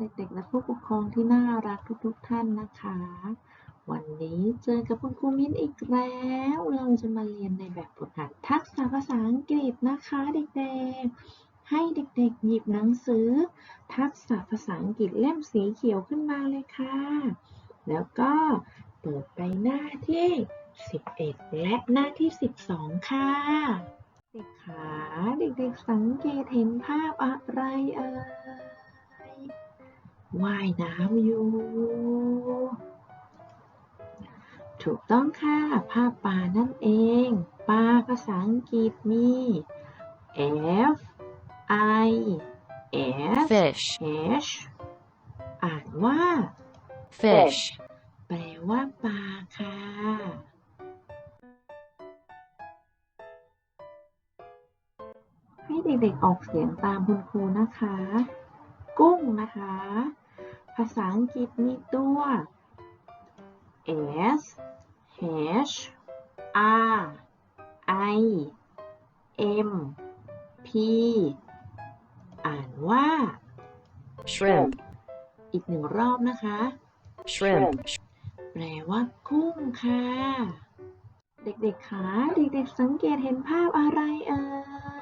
เด็กๆ และผู้ปกครองที่น่ารักทุกๆท่านนะคะ วันนี้เจอกับคุณครูมิ้นอีกแล้ว เราจะมาเรียนในแบบฝึกหัดทักษะภาษาอังกฤษนะคะเด็กๆ ให้เด็กๆ หยิบหนังสือ ทักษะภาษาอังกฤษเล่มสีเขียวขึ้นมาเลยค่ะ แล้วก็เปิดไปหน้าที่ 11 และหน้าที่ 12 ค่ะเด็กขาเด็กๆ สังเกตเห็นภาพอะไรเอ่ย ว่ายน้ำอยู่ ถูกต้องค่ะ ภาพปลานั่นเอง ปลาภาษาอังกฤษมี F I S fish, H อ่านว่า fish, แปลว่าปลาค่ะให้เด็กๆออกเสียงตามคุณครูนะคะ กุ้งนะคะ ภาษาอังกฤษมีตัว S H R I M P อ่านว่า shrimp, อีกหนึ่งรอบนะคะ shrimp, แปลว่ากุ้งค่ะ เด็กๆคะเด็กๆสังเกตเห็นภาพอะไรเอ่ย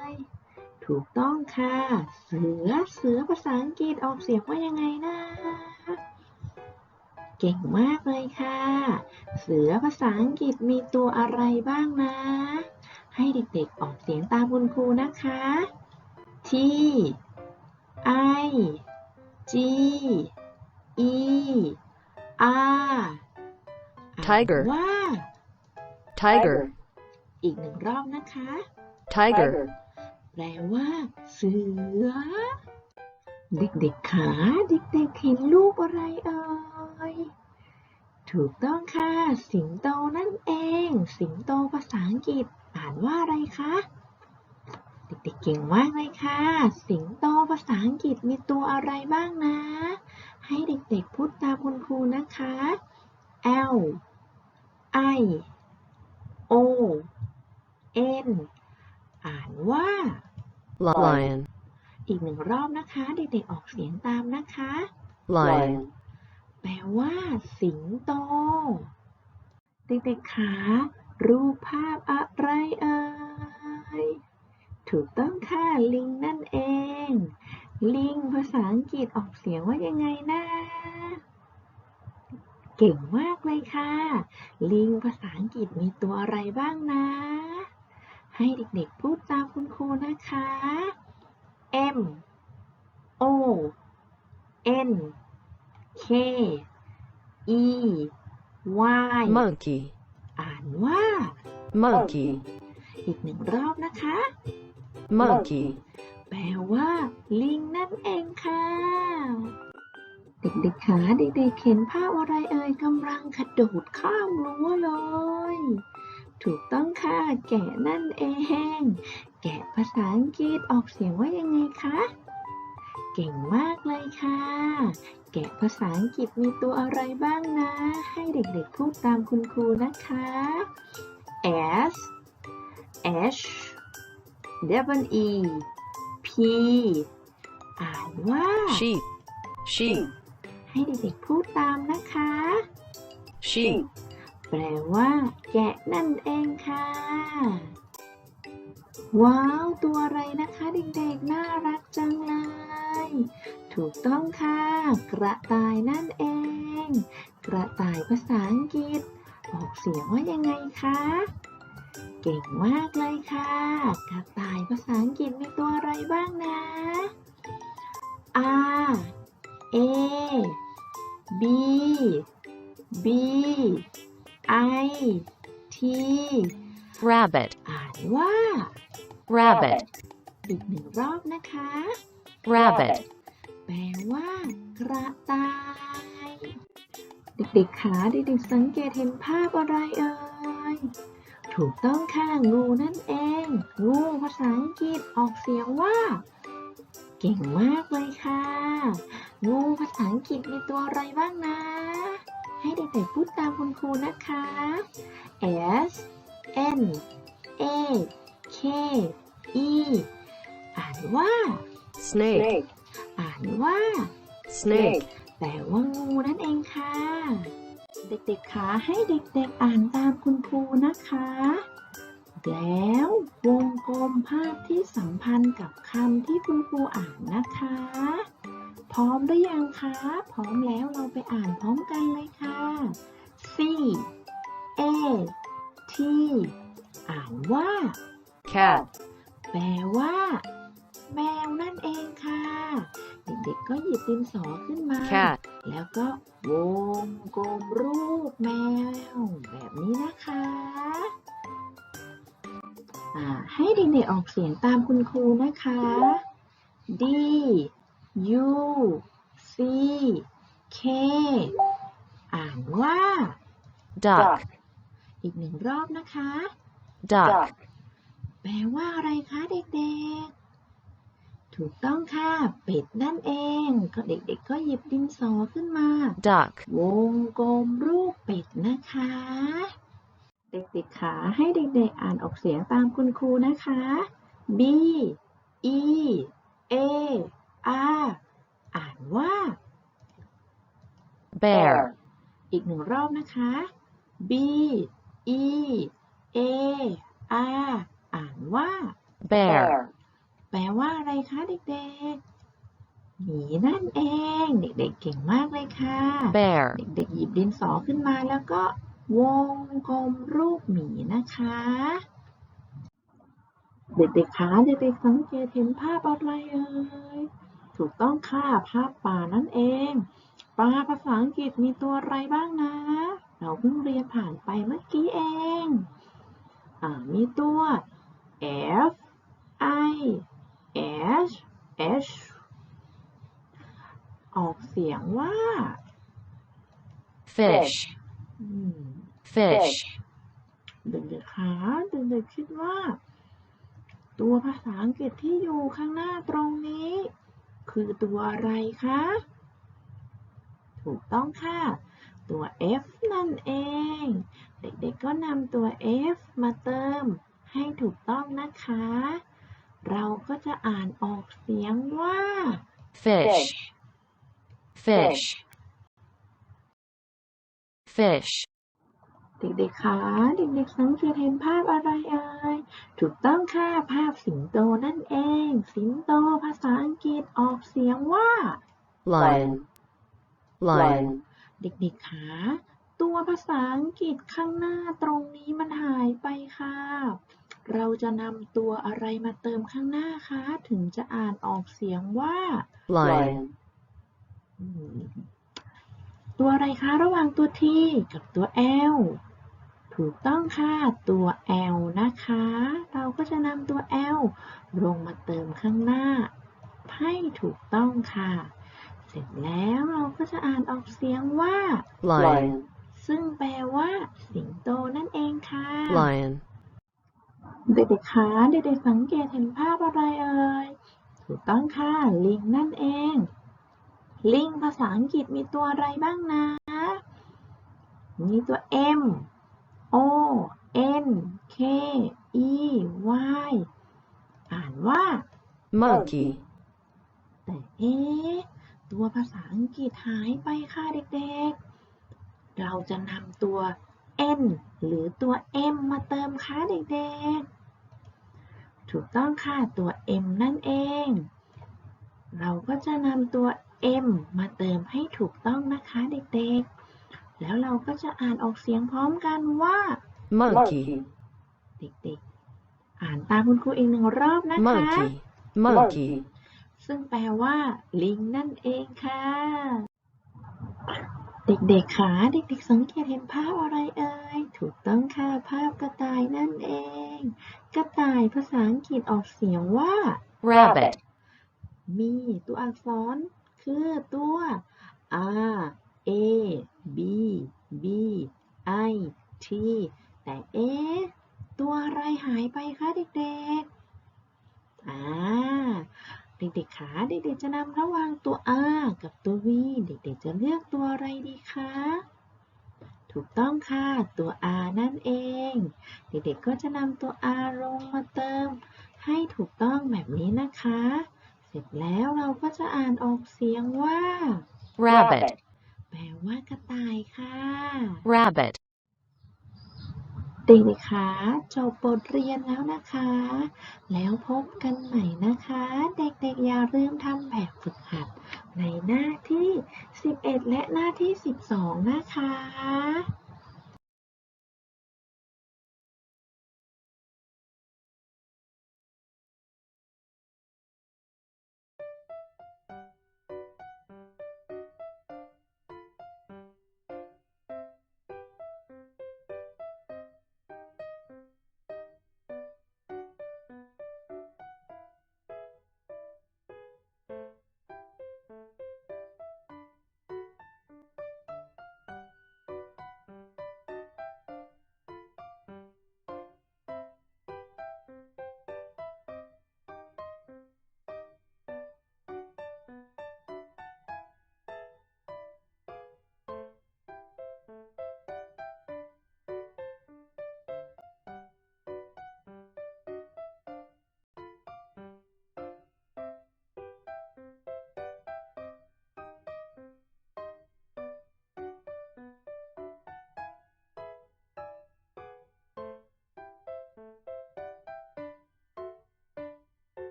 ถูกต้องค่ะ เสือ เสือภาษาอังกฤษออกเสียงว่ายังไงนะ เก่งมากเลยค่ะ เสือภาษาอังกฤษมีตัวอะไรบ้างนะ ให้เด็กๆออกเสียงตามคุณครูนะคะ T I G E R Tiger อ่านว่า tiger, อีกหนึ่งรอบนะคะ tiger, แปลว่า เสือ เด็กๆขาเด็กๆเห็นรูปอะไรเอ่ยถูกต้องค่ะ สิงโตนั่นเอง สิงโตภาษาอังกฤษอ่านว่าอะไรคะเด็กๆเก่งมากเลยค่ะ สิงโตภาษาอังกฤษมีตัวอะไรบ้างนะ ให้เด็กๆพูดตามคุณครูนะคะ L I O N อ่านว่า lion, อีกหนึ่งรอบนะคะ เด็กๆออกเสียงตามนะคะ lion, แปลว่า สิงโต เด็กๆขารูปภาพอะไรเอ่ย ถูกต้องค่ะ ลิงนั่นเอง ลิงภาษาอังกฤษออกเสียงว่ายังไงนะเก่งมากเลยค่ะ ลิงภาษาอังกฤษมีตัวอะไรบ้างนะ ให้เด็กๆ พูดตามคุณครูนะคะ M O N K E Y monkey, อ่านว่า monkey, อีกหนึ่งรอบนะคะ monkey, แปลว่า ลิงนั่นเองค่ะ เด็กๆขาเด็กๆเห็นภาพอะไรเอ่ยกำลังกระโดดข้ามรั้วเลย ถูกต้องค่ะ แกะนั่นเอง แกะภาษาอังกฤษออกเสียงว่ายังไงคะ เก่งมากเลยค่ะ แกะภาษาอังกฤษมีตัวอะไรบ้างนะ ให้เด็กๆพูดตามคุณครูนะคะ S H W E P อ่านว่า sheep, sheep, ให้เด็กๆพูดตามนะคะ sheep, แปลว่า แกะนั่นเองค่ะ ว้าว ตัวอะไรนะคะเด็กๆ น่ารักจังเลย ถูกต้องค่ะ กระต่ายนั่นเอง กระต่ายภาษาอังกฤษ ออกเสียงว่ายังไงคะเก่งมากเลยค่ะ กระต่ายภาษาอังกฤษมีตัวอะไรบ้างนะ R A T rabbit, อ่านว่า rabbit, อีกหนึ่งรอบนะคะ rabbit, แปลว่ากระต่าย เด็กๆขาเด็กๆสังเกตเห็นภาพอะไรเอ่ย ถูกต้องค่ะงูนั่นเอง งูภาษาอังกฤษออกเสียงว่า เก่งมากเลยค่ะ งูภาษาอังกฤษมีตัวอะไรบ้างนะ ให้เด็กๆพูดตามคุณครูนะคะ S N A K E อ่านว่า snake, อ่านว่า snake, แต่ว่างูนั่นเองค่ะ เด็กๆคะให้เด็กๆอ่านตามคุณครูนะคะ แล้ววงกลมภาพที่สัมพันธ์กับคำที่คุณครูอ่านนะคะ พร้อมหรือยังคะ พร้อมแล้วเราไปอ่านพร้อมกันเลยค่ะ C A T อ่านว่า cat, แปลว่า แมวนั่นเองค่ะ เด็กๆก็หยิบดินสอขึ้นมา cat, แล้วก็วงกลมรูปแมว แบบนี้นะคะอ่าให้เด็กๆออกเสียงตามคุณครูนะคะ D U C K อ่านว่า duck, อีกหนึ่งรอบนะคะ duck, แปลว่าอะไรคะเด็กๆ ถูกต้องค่ะ เป็ดนั่นเอง ก็เด็กๆ ก็หยิบดินสอขึ้นมา duck, วงกลมรูปเป็ดนะคะ เด็กๆขาให้เด็กๆ อ่านออกเสียงตามคุณครูนะคะ B E A R อ่านว่า bear, อีกหนึ่งรอบนะคะ B E A R อ่านว่า bear, แปลว่าอะไรคะเด็กๆ หมีนั่นเอง เด็กๆเก่งมากเลยค่ะ bear, เด็กๆหยิบดินสอขึ้นมาแล้วก็วงกลมรูปหมีนะคะ เด็กๆคะเด็กๆสังเกตเห็นภาพอะไรเอ่ย ถูกต้องค่ะ ภาพป่านั่นเอง ปลาภาษาอังกฤษมีตัวอะไรบ้างนะ เราเพิ่งเรียนผ่านไปเมื่อกี้เอง อ่า มีตัว F I S H ออกเสียงว่า fish, อืม fish, เด็กๆคะเด็กๆคิดว่า ตัวภาษาอังกฤษที่อยู่ข้างหน้าตรงนี้ คือตัวอะไรคะ ถูกต้องค่ะ ตัว F นั่นเอง เด็กๆก็นำตัว F มาเติมให้ถูกต้องนะคะ เราก็จะอ่านออกเสียงว่า fish, fish, fish, เด็กๆคะ เด็กๆสังเกตเห็นภาพอะไรเอ่ย ถูกต้องค่ะ ภาพสิงโตนั่นเอง สิงโตภาษาอังกฤษออกเสียงว่า lion, lion, เด็กๆคะตัวภาษาอังกฤษข้างหน้าตรงนี้มันหายไปค่ะ เราจะนำตัวอะไรมาเติมข้างหน้าคะ ถึงจะอ่านออกเสียงว่า lion, อืมตัวอะไรคะ ระหว่างตัว T กับตัว L ถูกต้องค่ะตัว L นะคะ เราก็จะนำตัว L ลงมาเติมข้างหน้า ให้ถูกต้องค่ะ เสร็จแล้วเราก็จะอ่านออกเสียงว่า lion, ซึ่งแปลว่า สิงโตนั่นเองค่ะ lion, เด็กๆคะเด็กๆสังเกตเห็นภาพอะไรเอ่ย ถูกต้องค่ะ ลิงนั่นเอง ลิงภาษาอังกฤษมีตัวอะไรบ้างนะ มีตัว M O N K E Y อ่านว่า monkey, แต่เอ๊ะตัวภาษาอังกฤษหายไปค่ะเด็กๆ เราจะนำตัว N หรือตัว M มาเติมค่ะเด็กๆ ถูกต้องค่ะตัว M นั่นเอง เราก็จะนำตัว M มาเติมให้ถูกต้องนะคะเด็กๆ แล้วเราก็จะอ่านออกเสียงพร้อมกันว่า monkey, เด็กๆ อ่านตามคุณครูอีกหนึ่งรอบนะคะ monkey, monkey, ซึ่งแปลว่า ลิงนั่นเองค่ะ เด็กๆขาเด็กๆ สังเกตเห็นภาพอะไรเอ่ย ถูกต้องค่ะ ภาพกระต่ายนั่นเอง กระต่ายภาษาอังกฤษออกเสียงว่า rabbit, มีตัวอักษรคือตัว R A B B I T แต่เอ๊ะตัวอะไรหายไปคะเด็กๆ อ่า เด็กๆขาเด็กๆจะนำระหว่างตัว R กับตัว V เด็กๆจะเลือกตัวอะไรดีคะ ถูกต้องค่ะ ตัว R นั่นเอง เด็กๆก็จะนำตัว R ลงมาเติม ให้ถูกต้องแบบนี้นะคะ เสร็จแล้วเราก็จะอ่านออกเสียงว่า rabbit, แปลว่ากระต่ายค่ะ rabbit, เด็กๆคะจบบทเรียนแล้วนะคะ แล้วพบกันใหม่นะคะ เด็กๆอย่าลืมทำแบบฝึกหัด ในหน้าที่ 11 และหน้าที่ 12 นะคะ